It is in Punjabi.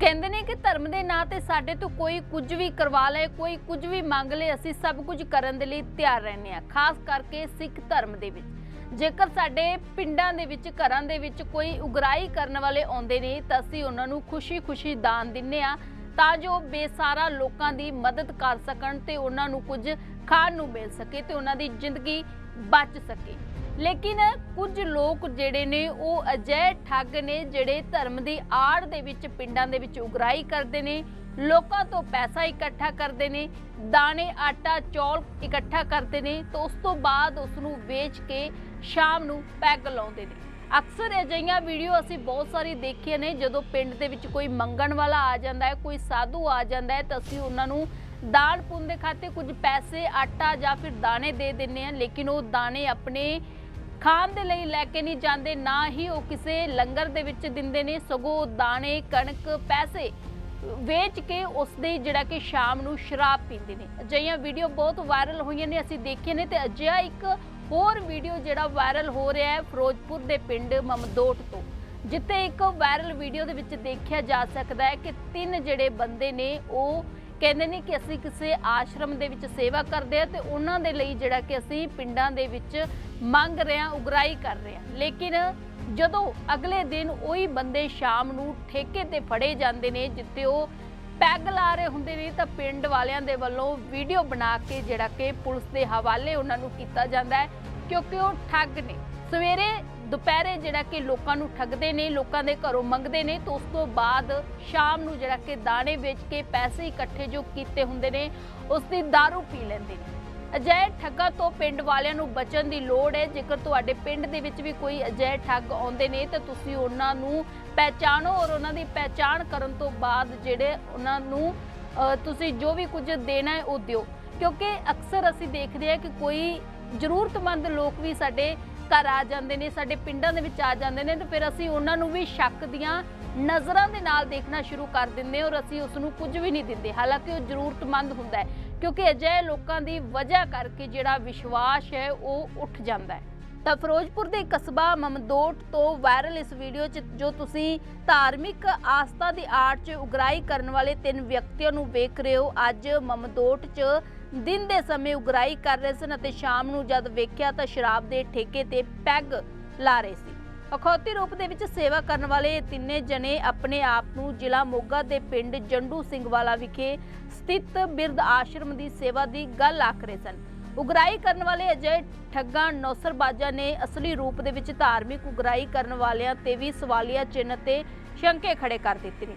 ਕਹਿੰਦੇ ਨੇ ਕਿ ਧਰਮ ਦੇ ਨਾਂ ਤੇ ਸਾਡੇ ਤੋਂ ਕੋਈ ਕੁਝ ਵੀ ਕਰਵਾ ਲਏ, ਕੋਈ ਕੁਝ ਵੀ ਮੰਗ ਲਏ, ਅਸੀਂ ਸਭ ਕੁਝ ਕਰਨ ਦੇ ਲਈ ਤਿਆਰ ਰਹਿੰਦੇ ਹਾਂ, ਖਾਸ ਕਰਕੇ ਸਿੱਖ ਧਰਮ ਦੇ ਵਿੱਚ। ਜੇਕਰ ਸਾਡੇ ਪਿੰਡਾਂ ਦੇ ਵਿੱਚ, ਘਰਾਂ ਦੇ ਵਿੱਚ ਕੋਈ ਉਗਰਾਈ ਕਰਨ ਵਾਲੇ ਆਉਂਦੇ ਨੇ, ਤਾਂ ਅਸੀਂ ਉਹਨਾਂ ਨੂੰ ਖੁਸ਼ੀ-ਖੁਸ਼ੀ ਦਾਨ ਦਿੰਨੇ ਆ ਤਾਂ ਜੋ ਬੇਸਾਰਾ ਲੋਕਾਂ ਦੀ ਮਦਦ ਕਰ ਸਕਣ ਤੇ ਉਹਨਾਂ ਨੂੰ ਕੁਝ ਖਾਣ ਨੂੰ ਮਿਲ ਸਕੇ ਤੇ ਉਹਨਾਂ ਦੀ ਜ਼ਿੰਦਗੀ ਬਚ ਸਕੇ। ਲੇਕਿਨ ਕੁਝ ਲੋਕ ਜਿਹੜੇ ਨੇ ਉਹ ਅਜਿਹੇ ਠੱਗ ਨੇ ਜਿਹੜੇ ਧਰਮ ਦੀ ਆੜ ਦੇ ਵਿੱਚ, ਪਿੰਡਾਂ ਦੇ ਵਿੱਚ ਉਗਰਾਈ ਕਰਦੇ ਨੇ, ਲੋਕਾਂ ਤੋਂ ਪੈਸਾ ਇਕੱਠਾ ਕਰਦੇ ਨੇ, ਦਾਣੇ, ਆਟਾ, ਚੌਲ ਇਕੱਠਾ ਕਰਦੇ ਨੇ, ਤੇ ਉਸ ਤੋਂ ਬਾਅਦ ਉਸ ਨੂੰ ਵੇਚ ਕੇ ਸ਼ਾਮ ਨੂੰ ਪੈਗ ਲਾਉਂਦੇ ਨੇ। ਅਕਸਰ ਅਜਿਹੀਆਂ ਵੀਡੀਓ ਅਸੀਂ ਬਹੁਤ ਸਾਰੀ ਦੇਖੀਆਂ ਨੇ, ਜਦੋਂ ਪਿੰਡ ਦੇ ਵਿੱਚ ਕੋਈ ਮੰਗਣ ਵਾਲਾ ਆ ਜਾਂਦਾ ਹੈ, ਕੋਈ ਸਾਧੂ ਆ ਜਾਂਦਾ ਹੈ, ਤਾਂ ਅਸੀਂ ਉਹਨਾਂ ਨੂੰ ਦਾਨ ਪੁੰਨ ਦੇ ਖਾਤੇ ਕੁਝ ਪੈਸੇ, ਆਟਾ ਜਾਂ ਫਿਰ ਦਾਣੇ ਦੇ ਦਿੰਨੇ ਆ ਲੇਕਿਨ ਉਹ ਦਾਣੇ ਆਪਣੇ ਖਾਣ ਦੇ ਲਈ ਲੈ ਕੇ ਨਹੀਂ ਜਾਂਦੇ, ਨਾ ਹੀ ਉਹ ਕਿਸੇ ਲੰਗਰ ਦੇ ਵਿੱਚ ਦਿੰਦੇ ਨੇ, ਸਗੋਂ ਦਾਣੇ, ਕਣਕ, ਪੈਸੇ ਵੇਚ ਕੇ ਉਸ ਦੇ ਜਿਹੜਾ ਕਿ ਸ਼ਾਮ ਨੂੰ ਸ਼ਰਾਬ ਪੀਂਦੇ ਨੇ। ਅਜਿਹੀਆਂ ਵੀਡੀਓ ਬਹੁਤ ਵਾਇਰਲ ਹੋਈਆਂ ਨੇ, ਅਸੀਂ ਦੇਖੀਆਂ ਨੇ ਤੇ ਅਜਿਹਾ ਇੱਕ ਹੋਰ ਵੀਡੀਓ ਜਿਹੜਾ ਵਾਇਰਲ ਹੋ ਰਿਹਾ ਹੈ ਫਿਰੋਜ਼ਪੁਰ ਦੇ ਪਿੰਡ ਮਮਦੋਟ ਤੋਂ, ਜਿੱਥੇ ਇੱਕ ਵਾਇਰਲ ਵੀਡੀਓ ਦੇ ਵਿੱਚ ਦੇਖਿਆ ਜਾ ਸਕਦਾ ਹੈ ਕਿ ਤਿੰਨ ਜਿਹੜੇ ਬੰਦੇ ਨੇ ਉਹ ਕਹਿੰਦੇ ਨੇ ਕਿ ਅਸੀਂ ਕਿਸੇ ਆਸ਼ਰਮ ਦੇ ਵਿੱਚ ਸੇਵਾ ਕਰਦੇ ਆ ਤੇ ਉਹਨਾਂ ਦੇ ਲਈ ਜਿਹੜਾ ਕਿ ਅਸੀਂ ਪਿੰਡਾਂ ਦੇ ਵਿੱਚ ਮੰਗ ਰਹੇ ਹਾਂ, ਉਗਰਾਈ ਕਰ ਰਹੇ ਹਾਂ। ਲੇਕਿਨ ਜਦੋਂ ਅਗਲੇ ਦਿਨ ਉਹੀ ਬੰਦੇ ਸ਼ਾਮ ਨੂੰ ਠੇਕੇ ਤੇ ਫੜੇ ਜਾਂਦੇ ਨੇ, ਜਿੱਥੇ ਉਹ ਪੈਗ ਲਾ ਰਹੇ ਹੁੰਦੇ ਨੇ, ਤਾਂ ਪਿੰਡ ਵਾਲਿਆਂ ਦੇ ਵੱਲੋਂ ਵੀਡੀਓ ਬਣਾ ਕੇ ਜਿਹੜਾ ਕਿ ਪੁਲਿਸ ਦੇ ਹਵਾਲੇ ਉਹਨਾਂ ਨੂੰ ਕੀਤਾ ਜਾਂਦਾ ਹੈ, ਕਿਉਂਕਿ ਉਹ ਠੱਗ ਨੇ। ਸਵੇਰੇ ਦੁਪਹਿਰੇ ਜਿਹੜਾ ਕਿ ਲੋਕਾਂ ਨੂੰ ਠੱਗਦੇ ਨੇ, ਲੋਕਾਂ ਦੇ ਘਰੋਂ ਮੰਗਦੇ ਨੇ, ਤੇ ਉਸ ਤੋਂ ਬਾਅਦ ਸ਼ਾਮ ਨੂੰ ਜਿਹੜਾ ਕਿ ਦਾਣੇ ਵੇਚ ਕੇ ਪੈਸੇ ਇਕੱਠੇ ਜੋ ਕੀਤੇ ਹੁੰਦੇ ਨੇ, ਉਸ ਦੀ दारू ਪੀ ਲੈਂਦੇ ਨੇ। ਅਜਿਹੇ ਠੱਗਾਂ ਤੋਂ ਪਿੰਡ ਵਾਲਿਆਂ ਨੂੰ ਬਚਣ ਦੀ ਲੋੜ ਹੈ। ਜੇਕਰ ਤੁਹਾਡੇ ਪਿੰਡ ਦੇ ਵਿੱਚ ਵੀ ਕੋਈ ਅਜਿਹੇ ਠੱਗ ਆਉਂਦੇ ਨੇ, ਤਾਂ ਤੁਸੀਂ ਉਹਨਾਂ ਨੂੰ ਪਹਿਚਾਣੋ ਔਰ ਉਹਨਾਂ ਦੀ ਪਹਿਚਾਣ ਕਰਨ ਤੋਂ ਬਾਅਦ ਜਿਹੜੇ ਉਹਨਾਂ ਨੂੰ ਤੁਸੀਂ ਜੋ ਵੀ ਕੁਝ ਦੇਣਾ ਹੈ ਉਹ ਦਿਓ। ਕਿਉਂਕਿ ਅਕਸਰ ਅਸੀਂ ਦੇਖਦੇ ਹਾਂ ਕਿ ਕੋਈ ਜ਼ਰੂਰਤਮੰਦ ਲੋਕ ਵੀ ਸਾਡੇ ਘਰ ਆ ਜਾਂਦੇ ਨੇ, ਸਾਡੇ ਪਿੰਡਾਂ ਦੇ ਵਿੱਚ ਆ ਜਾਂਦੇ ਨੇ, ਤੇ ਫਿਰ ਅਸੀਂ ਉਹਨਾਂ ਨੂੰ ਵੀ ਸ਼ੱਕ ਦੀਆਂ ਨਜ਼ਰਾਂ ਦੇ ਨਾਲ ਦੇਖਣਾ ਸ਼ੁਰੂ ਕਰ ਦਿੰਦੇ ਔਰ ਅਸੀਂ ਉਸ ਨੂੰ ਕੁਝ ਵੀ ਨਹੀਂ ਦਿੰਦੇ। ਹਾਲਾਂਕਿ ਉਹ ਜ਼ਰੂਰਤਮੰਦ ਹੁੰਦਾ ਹੈ, ਕਿਉਂਕਿ ਅਜਿਹੇ ਲੋਕਾਂ ਦੀ ਵਜ੍ਹਾ ਕਰਕੇ ਜਿਹੜਾ ਵਿਸ਼ਵਾਸ ਹੈ, ਉਹ ਉੱਠ ਜਾਂਦਾ ਹੈ। ਤਾਂ ਫਿਰੋਜ਼ਪੁਰ ਦੇ ਕਸਬਾ ਮਮਦੋਟ ਤੋਂ ਵਾਇਰਲ ਇਸ ਵੀਡੀਓ 'ਚ ਜੋ ਤੁਸੀਂ ਧਾਰਮਿਕ ਆਸਥਾ ਦੀ ਆੜ 'ਚ ਉਗਰਾਈ ਕਰਨ ਵਾਲੇ ਤਿੰਨ ਵਿਅਕਤੀਆਂ ਨੂੰ ਵੇਖ ਰਹੇ ਹੋ, ਅੱਜ ਮਮਦੋਟ 'ਚ ਦਿਨ ਦੇ ਸਮੇਂ ਉਗਰਾਈ ਕਰ ਰਹੇ ਸਨ ਅਤੇ ਸ਼ਾਮ ਨੂੰ ਜਦ ਵੇਖਿਆ ਤਾਂ ਸ਼ਰਾਬ ਦੇ ਠੇਕੇ ਤੇ ਪੈਗ ਲਾ ਰਹੇ ਸੀ। ਅਖੌਤੀ ਰੂਪ ਦੇ ਵਿੱਚ ਸੇਵਾ ਕਰਨ ਵਾਲੇ ਤਿੰਨੇ ਜਣੇ ਆਪਣੇ ਆਪ ਨੂੰ ਜ਼ਿਲ੍ਹਾ ਮੋਗਾ ਦੇ ਪਿੰਡ ਜੰਡੂ ਸਿੰਘ ਵਾਲਾ ਵਿਖੇ ਸਥਿਤ ਬਿਰਧ ਆਸ਼ਰਮ ਦੀ ਸੇਵਾ ਦੀ ਗੱਲ ਆਖ ਰਹੇ ਸਨ। ਉਗਰਾਈ ਕਰਨ ਵਾਲੇ ਅਜੇ ਠੱਗਾਂ ਨੌਸਰਬਾਜ਼ਾਂ ਨੇ ਅਸਲੀ ਰੂਪ ਦੇ ਵਿੱਚ ਧਾਰਮਿਕ ਉਗਰਾਈ ਕਰਨ ਵਾਲਿਆਂ ਤੇ ਵੀ ਸਵਾਲੀਆ ਚਿੰਨ੍ਹ ਤੇ ਸ਼ੰਕੇ ਖੜੇ ਕਰ ਦਿੱਤੇ ਨੇ।